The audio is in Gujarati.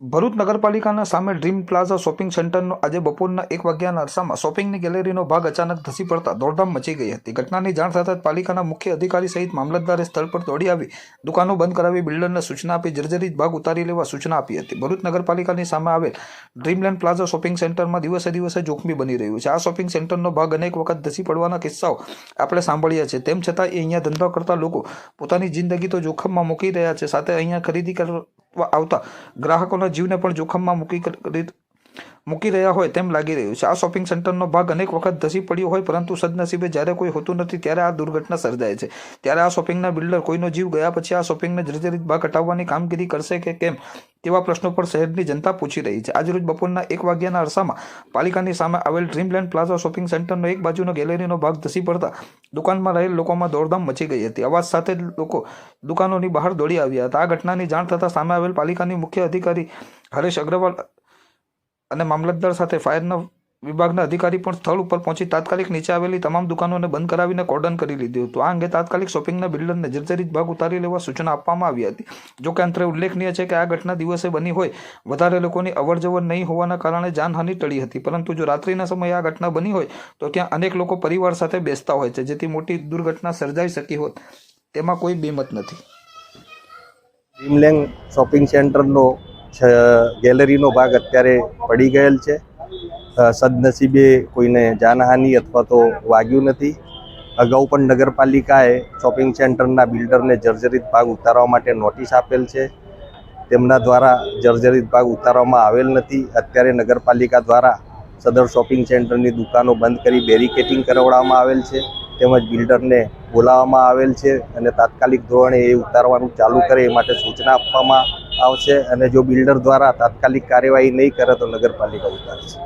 ભરૂચ નગરપાલિકાના સામે ડ્રીમ પ્લાઝા શોપિંગ સેન્ટરનો આજે બપોરના એક વાગ્યાના અરસામાં શોપિંગની ગેલેરીનો ભાગ અચાનક ધસી પડતા દોડધામ મચી ગઈ હતી. ઘટનાની જાણ થતાં પાલિકાના મુખ્ય અધિકારી સહિત મામલતદારે સ્થળ પર દોડી આવી, દુકાનો બંધ કરાવી બિલ્ડરને સૂચના આપી, જર્જરિત ભાગ ઉતારી લેવા સૂચના આપી હતી. ભરૂચ નગરપાલિકાની સામે આવેલ ડ્રીમલેન્ડ પ્લાઝા શોપિંગ સેન્ટરમાં દિવસે દિવસે જોખમી બની રહ્યું છે. આ શોપિંગ સેન્ટરનો ભાગ અનેક વખત ધસી પડવાના કિસ્સાઓ આપણે સાંભળ્યા છે. તેમ છતાં એ અહીંયા ધંધો કરતા લોકો પોતાની જિંદગી તો જોખમમાં મૂકી રહ્યા છે. સાથે અહીંયા ખરીદી આવતા ગ્રાહકોના જીવને પણ જોખમમાં મૂકી મૂકી રહ્યા હોય તેમ લાગી રહ્યું છે. આ શોપિંગ સેન્ટરનો ભાગ અનેક વખત ધસી પડ્યો હોય, પરંતુ સદનસીબે જ્યારે કોઈ હોતું નથી, ત્યારે આ દુર્ઘટના સર્જાય છે. ત્યારે આ શોપિંગના બિલ્ડર કોઈનો જીવ ગયા પછી આ શોપિંગને જર્જરિત ભાગ હટાવવાની કામગીરી કરશે કે કેમ? તેવા પ્રશ્નો પર શહેરની જનતા પૂછી રહી છે. આજરોજ બપોરના એક વાગ્યાના અરસામાં પાલિકાની સામે આવેલ ડ્રીમલેન્ડ પ્લાઝા શોપિંગ સેન્ટરનો એક બાજુનો ગેલેરીનો ભાગ ધસી પડતા દુકાનમાં રહેલ લોકોમાં દોડધામ મચી ગઈ હતી. અવાજ સાથે લોકો દુકાનોની બહાર દોડી આવ્યા હતા. આ ઘટનાની જાણ થતાં સામે આવેલ પાલિકાની મુખ્ય અધિકારી હરેશ અગ્રવાલ અને મામલતદાર સાથે ફાયરના વિભાગના અધિકારી પણ સ્થળ ઉપર પહોંચી તાત્કાલિક નીચે આવેલી તમામ દુકાનોને બંધ કરાવીને કોર્ડન કરી લીધું હતું. આ અંગે તાત્કાલિક શોપિંગના બિલ્ડરને જર્જરિત ભાગ ઉતારી લેવા સૂચના આપવામાં આવી હતી. જોકે અંતરે ઉલ્લેખનીય છે કે આ ઘટના દિવસે બની હોય, વધારે લોકોની અવરજવર નહીં હોવાના કારણે જાનહાનિ ટળી હતી. પરંતુ જો રાત્રિના સમયે આ ઘટના બની હોય, તો ત્યાં અનેક લોકો પરિવાર સાથે બેસતા હોય છે, જેથી મોટી દુર્ઘટના સર્જાઈ શકી હોત. તેમાં કોઈ બેમત નથી. શોપિંગ સેન્ટરનો ગેલેરીનો ભાગ અત્યારે પડી ગયેલ છે. સદનસીબે કોઈને જાનહાનિ અથવા તો વાગ્યું નથી. અગાઉ પણ નગરપાલિકાએ શોપિંગ સેન્ટરના બિલ્ડરને જર્જરિત ભાગ ઉતારવા માટે નોટિસ આપેલ છે. તેમના દ્વારા જર્જરિત ભાગ ઉતારવામાં આવેલ નથી. અત્યારે નગરપાલિકા દ્વારા સદર શોપિંગ સેન્ટરની દુકાનો બંધ કરી બેરિકેટિંગ કરાવવામાં આવેલ છે. તેમજ બિલ્ડરને બોલાવવામાં આવેલ છે અને તાત્કાલિક ધોરણે એ ઉતારવાનું ચાલુ કરે એ માટે સૂચના આપવામાં આવશે અને જો બિલ્ડર દ્વારા તાત્કાલિક કાર્યવાહી નહીં કરે તો નગરપાલિકા ઉતારશે.